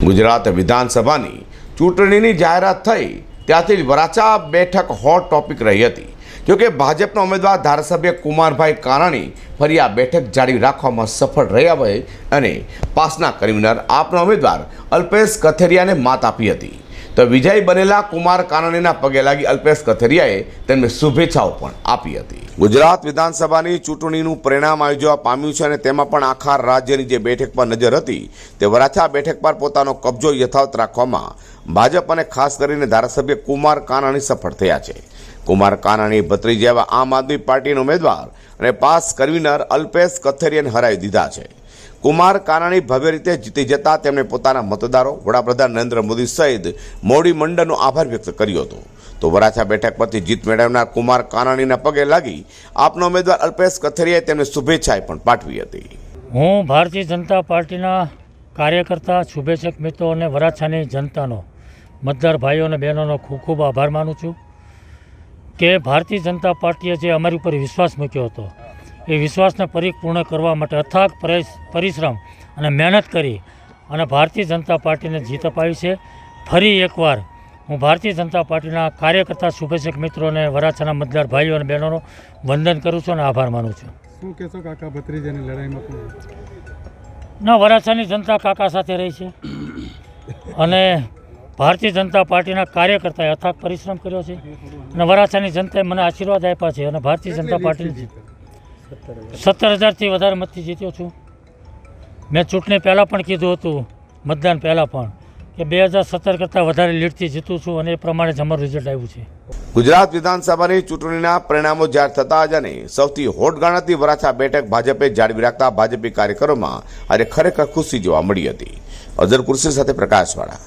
ગુજરાત વિધાનસભાની ચૂંટણીની જાહેરાત થઈ, ત્યાંથી જ વરાછા બેઠક હોટ ટોપિક રહી હતી. જોકે ભાજપના ઉમેદવાર ધારાસભ્ય કુમારભાઈ કારાણી ફરી આ બેઠક જાળવી રાખવામાં સફળ રહ્યા હોય અને પાસના કન્વીનર આપના ઉમેદવાર અલ્પેશ કથેરિયાને માત આપી હતી. તો વિજય બનેલા કુમાર કાનાણીના પગે લાગી અલ્પેશ કથેરિયાએ તેમને શુભેચ્છાઓ પણ આપી હતી. ગુજરાત વિધાનસભાની ચૂંટણીનું પરિણામ આવી જવા પામ્યું છે અને તેમાં પણ આખા રાજ્યની જે બેઠક પર નજર હતી તે વરાછા બેઠક પર પોતાનો કબજો યથાવત રાખવામાં ભાજપ અને ખાસ કરીને ધારાસભ્ય કુમાર કાનાણી સફળ થયા છે. કુમાર કાનાણી ભત્રી જેવા આમ આદમી પાર્ટીના ઉમેદવાર અને પાસ કન્વીનર અલ્પેશ કથેરિયાને હરાવી દીધા છે. કુમાર કાનાણી ભવ્ય રીતે જીતી જતા તેમણે પોતાના મતદારો, વડાપ્રધાન નરેન્દ્ર મોદી સહિત મોડી મંડળનો આભાર વ્યક્ત કર્યો હતો. તો વરાછા બેઠક પરથી જીત મેળવનાર કુમાર કાનાણીના પગે લાગી આપનો ઉમેદવાર અલ્પેશ કથેરિયાએ તેમને શુભેચ્છાએ પણ પાઠવી હતી. હું ભારતીય જનતા પાર્ટીના કાર્યકર્તા, શુભેચ્છક મિત્રો અને વરાછાની જનતાનો, મતદાર ભાઈઓ અને બહેનોનો ખૂબ ખૂબ આભાર માનું છું કે ભારતીય જનતા પાર્ટીએ જે અમારી ઉપર વિશ્વાસ મૂક્યો હતો એ વિશ્વાસને પરિપૂર્ણ કરવા માટે અથાગ પરિશ્રમ અને મહેનત કરી અને ભારતીય જનતા પાર્ટીને જીત અપાવી છે. ફરી એકવાર હું ભારતીય જનતા પાર્ટીના કાર્યકર્તા શુભેચ્છક મિત્રો અને વરાછાના મતદાર ભાઈઓ અને બહેનોનો વંદન કરું છું અને આભાર માનું છું. શું કહેશો કાકા ભત્રીજાની લડાઈમાં ના વરાછાની જનતા કાકા સાથે રહી છે. અને ભારતીય જનતા પાર્ટીના કાર્યકર્તાએ અથાગ પરિશ્રમ કર્યો છે અને વરાછાની જનતાએ મને આશીર્વાદ આપ્યા છે અને ભારતીય જનતા પાર્ટીની સત્તર હજારથી વધારે મતથી જીત્યો છું. મેં ચૂંટણી પહેલાં પણ કીધું હતું, મતદાન પહેલાં પણ, કે બે હજાર સત્તર કરતાં વધારે લીડથી જીતું છું અને એ પ્રમાણે જ અમારું રિઝલ્ટ આવ્યું છે. ગુજરાત વિધાનસભાની ચૂંટણીના પરિણામો જાહેર થતા જ અને સૌથી હોટ ગણાતી વરાછા બેઠક ભાજપે જાળવી રાખતા ભાજપી કાર્યકરોમાં આજે ખરેખર ખુશી જોવા મળી હતી. અઝર કુર્સી સાથે પ્રકાશવાળા.